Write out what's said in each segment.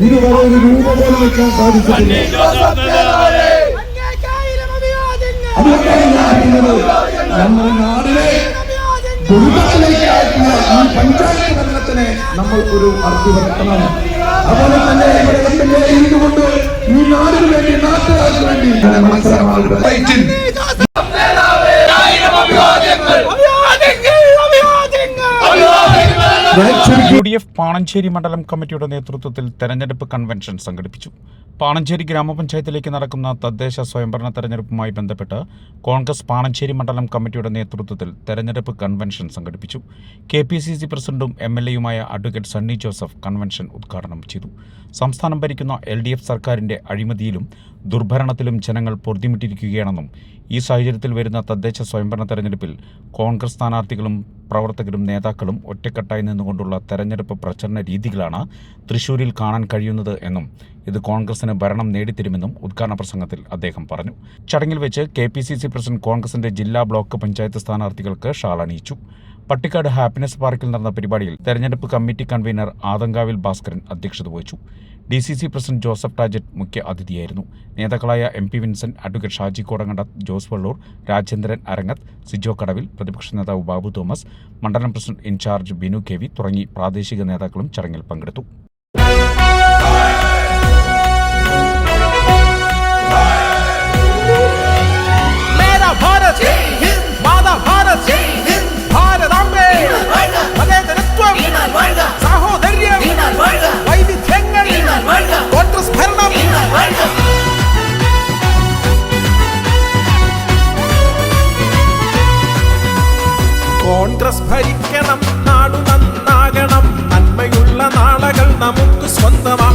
ഇരുപത് രൂപ പോലും വെക്കാൻ സാധിച്ചിട്ടില്ല അതുകൊണ്ടാണ് ഞാൻ പറയുന്നത് നമ്മുടെ നാടിനെ ദുരിതത്തിലേക്ക് ഈ പഞ്ചായത്ത് ഭരണത്തിനെ നമ്മൾ ഒരു അർത്ഥി വരുത്തണം അതുപോലെ തന്നെ ഇവിടെ എം എൽ എ ഇരുന്നുകൊണ്ട് ഈ നാടിന് വേണ്ടി നാട്ടുകാർക്ക് വേണ്ടി. മത്സരമാകുക ഡി എഫ് പാണഞ്ചേരി മണ്ഡലം കമ്മിറ്റിയുടെ നേതൃത്വത്തിൽ തെരഞ്ഞെടുപ്പ് കൺവെൻഷൻ സംഘടിപ്പിച്ചു. പാണഞ്ചേരി ഗ്രാമപഞ്ചായത്തിലേക്ക് നടക്കുന്ന തദ്ദേശ സ്വയംഭരണ തെരഞ്ഞെടുപ്പുമായി ബന്ധപ്പെട്ട് കോൺഗ്രസ് പാണഞ്ചേരി മണ്ഡലം കമ്മിറ്റിയുടെ നേതൃത്വത്തിൽ തെരഞ്ഞെടുപ്പ് കൺവെൻഷൻ സംഘടിപ്പിച്ചു. കെ പി സി സി പ്രസിഡന്റും എം എൽ എയുമായ അഡ്വക്കേറ്റ് സണ്ണി ജോസഫ് കൺവെൻഷൻ ഉദ്ഘാടനം ചെയ്തു. സംസ്ഥാനം ഭരിക്കുന്ന എൽ ഡി എഫ് സർക്കാരിന്റെ അഴിമതിയിലും ദുർഭരണത്തിലും ജനങ്ങൾ പൊറുതിമുട്ടിരിക്കുകയാണെന്നും ഈ സാഹചര്യത്തിൽ വരുന്ന തദ്ദേശ സ്വയംഭരണ തെരഞ്ഞെടുപ്പിൽ കോൺഗ്രസ് സ്ഥാനാർത്ഥികളും പ്രവർത്തകരും നേതാക്കളും ഒറ്റക്കെട്ടായി നിന്നുകൊണ്ടുള്ള തെരഞ്ഞെടുപ്പ് പ്രചരണ രീതികളാണ് തൃശൂരിൽ കാണാൻ കഴിയുന്നത് എന്നും ഇത് കോൺഗ്രസിന് ഭരണം നേടിത്തരുമെന്നും ഉദ്ഘാടന പ്രസംഗത്തിൽ അദ്ദേഹം പറഞ്ഞു. ചടങ്ങിൽ വെച്ച് കെ പ്രസിഡന്റ് കോൺഗ്രസിന്റെ ജില്ലാ ബ്ലോക്ക് പഞ്ചായത്ത് സ്ഥാനാർത്ഥികൾക്ക് ഷാൾ അണിയിച്ചു പട്ടിക്കാട് ഹാപ്പിനെസ് പാർക്കിൽ നടന്ന പരിപാടിയിൽ തെരഞ്ഞെടുപ്പ് കമ്മിറ്റി കൺവീനർ ആതങ്കാവിൽ ഭാസ്കരൻ അധ്യക്ഷത വഹിച്ചു. D C C president Joseph Tajet മുഖ്യ അതിഥിയായിരുന്നു. നേതാക്കളായ M P Vincent advocate Shaji Kodankanda Jose Vallur Rajendran Arangath Sijo Kadavil പ്രതിപക്ഷ നേതാവ് ബാബു തോമസ് മണ്ഡലം president in charge Binu K തുടങ്ങി പ്രാദേശിക നേതാക്കളും ചടങ്ങിൽ പങ്കെടുത്തു. കോൺഗ്രസ് ഭരിക്കണം നാടു നന്നാകണം. നന്മയുള്ള നാളകൾ നമുക്ക് സ്വന്തമാക്കണം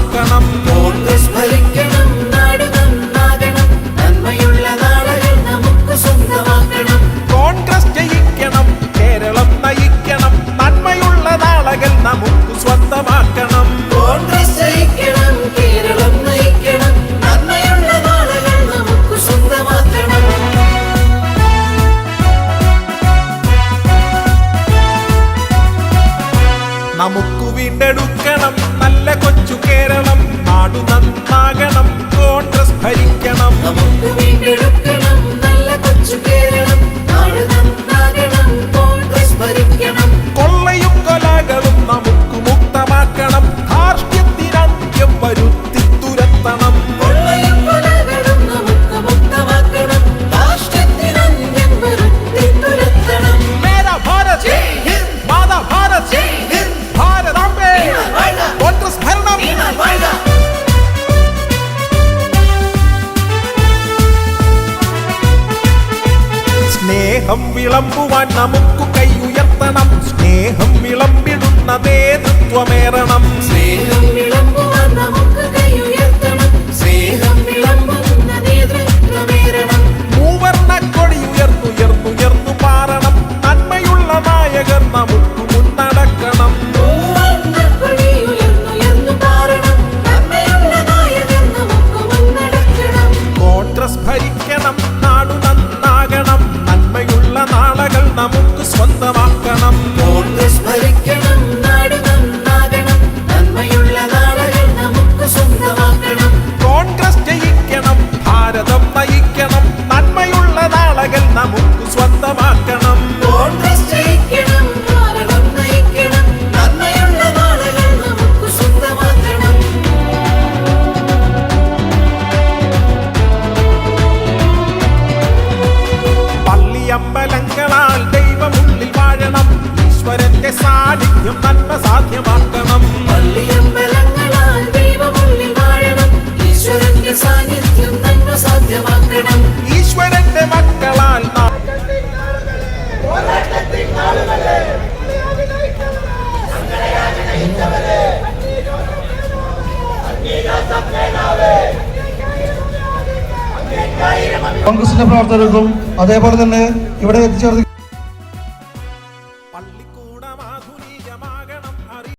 വീണ്ടെടുക്കണം നല്ല കൊച്ചു കേരളം. നാടു നന്നാകണം. കോൺഗ്രസ് ഭരിക്കണം. നമുക്ക് വീണ്ടെടുക്കണം. നല്ല കൊച്ചു കേരളം. സ്നേഹം വിളമ്പുവാൻ നമുക്ക് കൈ ഉയർത്തണം സ്നേഹം വിളമ്പിടുന്ന നേതൃത്വമേറണം. സ്നേഹം നാളകൾ നമുക്ക് സ്വന്തമാക്കണം കോൺഗ്രസ് കോൺഗ്രസിന്റെ പ്രവർത്തകർക്കും അതേപോലെ തന്നെ ഇവിടെ എത്തിച്ചേർന്ന്